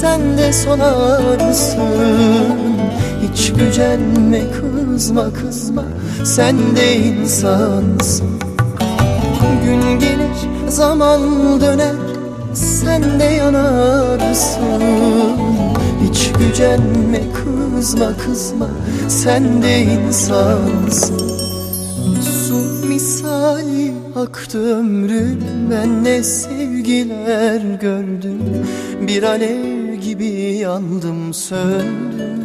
sen de solarsın Hiç gücenme kızma kızma. Sen de insansın. Gün gelir zaman döner. Sen de yanarsın. Hiç gücenme kızma kızma. Sen de insansın. Su misali aktı ömrüm Ben ne sevgiler gördüm. Bir alev gibi yandım söndüm.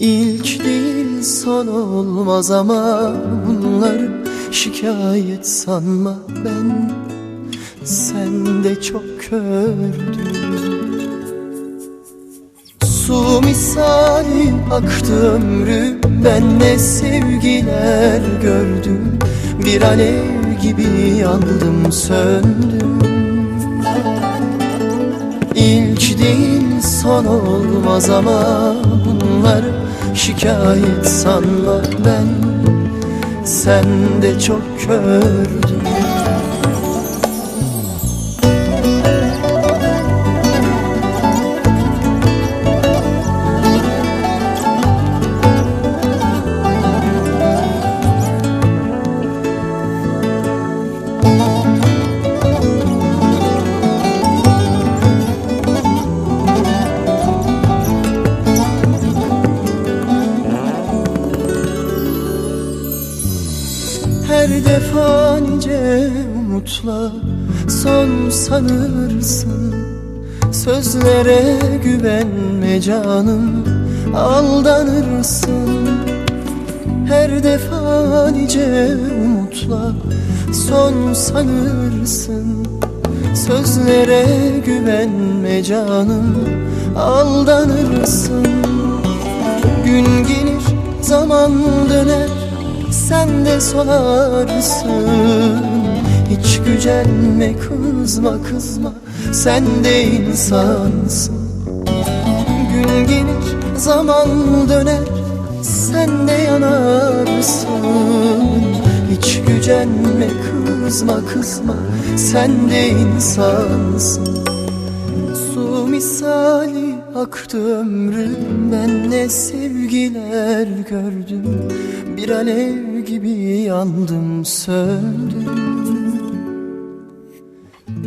İlk değil son olmaz ama Bunları şikayet sanma ben. Sen de çok kördün. Su misali aktı ömrüm Ben ne sevgiler gördüm. Bir alev gibi yandım söndüm İlk değil son olmaz ama Bunları şikayet sanma ben. Sen de çok kördün Her defa nice umutla son sanırsın Sözlere güvenme canım. Aldanırsın Her defa nice umutla son sanırsın Sözlere güvenme canım. Aldanırsın Gün gelir zaman döner sen de solarsın Hiç gücenme kızma kızma. Sen de insansın. Gün gelir zaman döner. Sen de yanarsın. Hiç gücenme kızma kızma. Sen de insansın. Su misali aktı ömrüm Ben ne sevgiler gördüm. Bir alev gibi yandım söndüm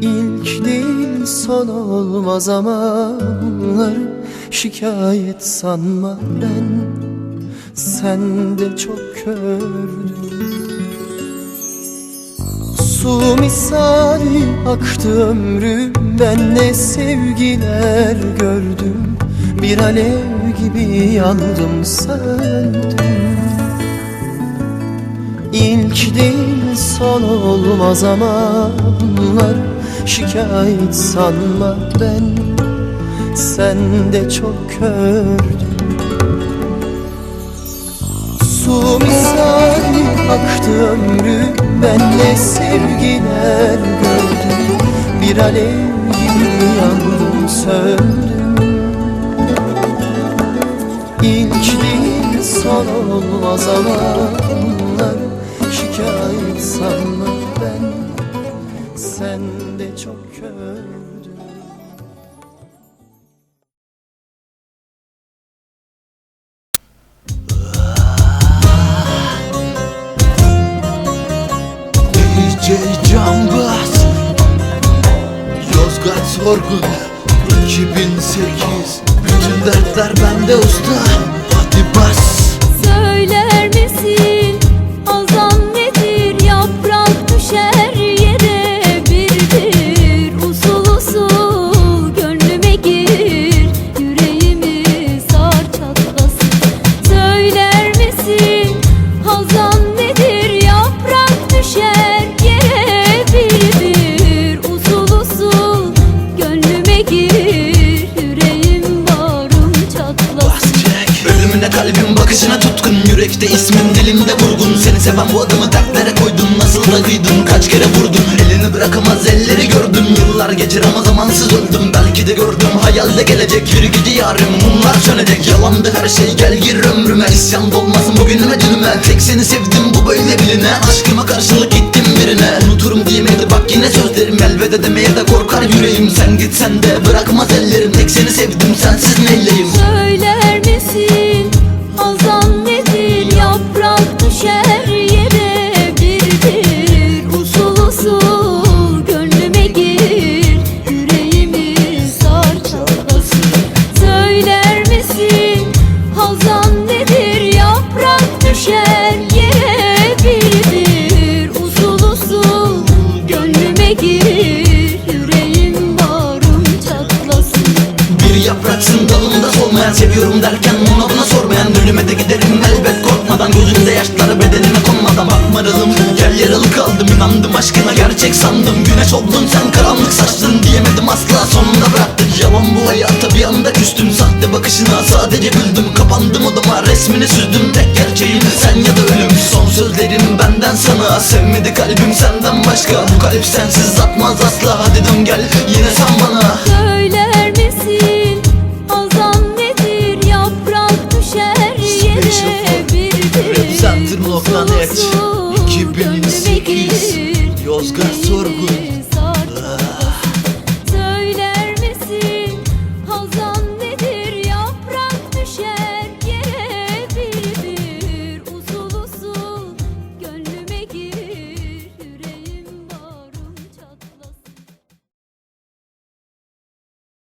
İlk değil son olmaz ama Bunları şikayet sanma ben. Sen de çok kördün. Su misali aktı ömrüm Ben ne sevgiler gördüm Bir alev gibi yandım söndüm İlk değil son olmaz ama Bunlar şikayet sanma ben. Sen de çok kördün Su misali aktı ömrüm Ben ne sevgiler gördüm. Bir alev gibi yandım söndüm Değil son olmaz ama Bunlar şikayet sanma ben. Sen de çok kördün. DJ Cambaz Yozgat Sorgun 2008 Bütün dertler bende usta Sesine kalbim bakışına tutkun. Yürekte ismin dilimde vurgun. Seni seven bu adımı dertlere koydum. Nasıl da kıydın kaç kere vurdun. Elini bırakamaz elleri gördüm. Yıllar geçir ama zamansız öldüm Belki de gördüm hayalde gelecek Yürü gidi yarım. Bunlar sönecek Yalandı her şey. Gel gir ömrüme. İsyan dolmasın bugünüme dünüme Tek seni sevdim bu böyle biline Aşkıma karşılık gittim birine. Unuturum diyemedi bak yine sözlerim. Elveda demeye de korkar yüreğim. Sen gitsen de bırakmaz ellerim. Tek seni sevdim sensiz nelleyim düşer yere bir bir Usul usul gönlüme gir Yüreğim bağrım çatlasın. Bir yapraksın dalımda solmayan Seviyorum derken ona buna sormayan Ölüme de giderim. Elbet korkmadan Gözümde yaşlar bedenime konmadan Bakmaralım gel yaralı kaldım inandım aşkına gerçek sandım. Güneş oldun sen karanlık saçtın Diyemedim asla. Sonunda bıraktın Yalan bu hayata bir anda küstüm. Sahte bakışına sadece güldüm. Kapandım odama resmini süzdüm benden sana Sevmedi kalbim senden başka. Bu kalp sensiz atmaz asla. Hadi dön gel yine sen bana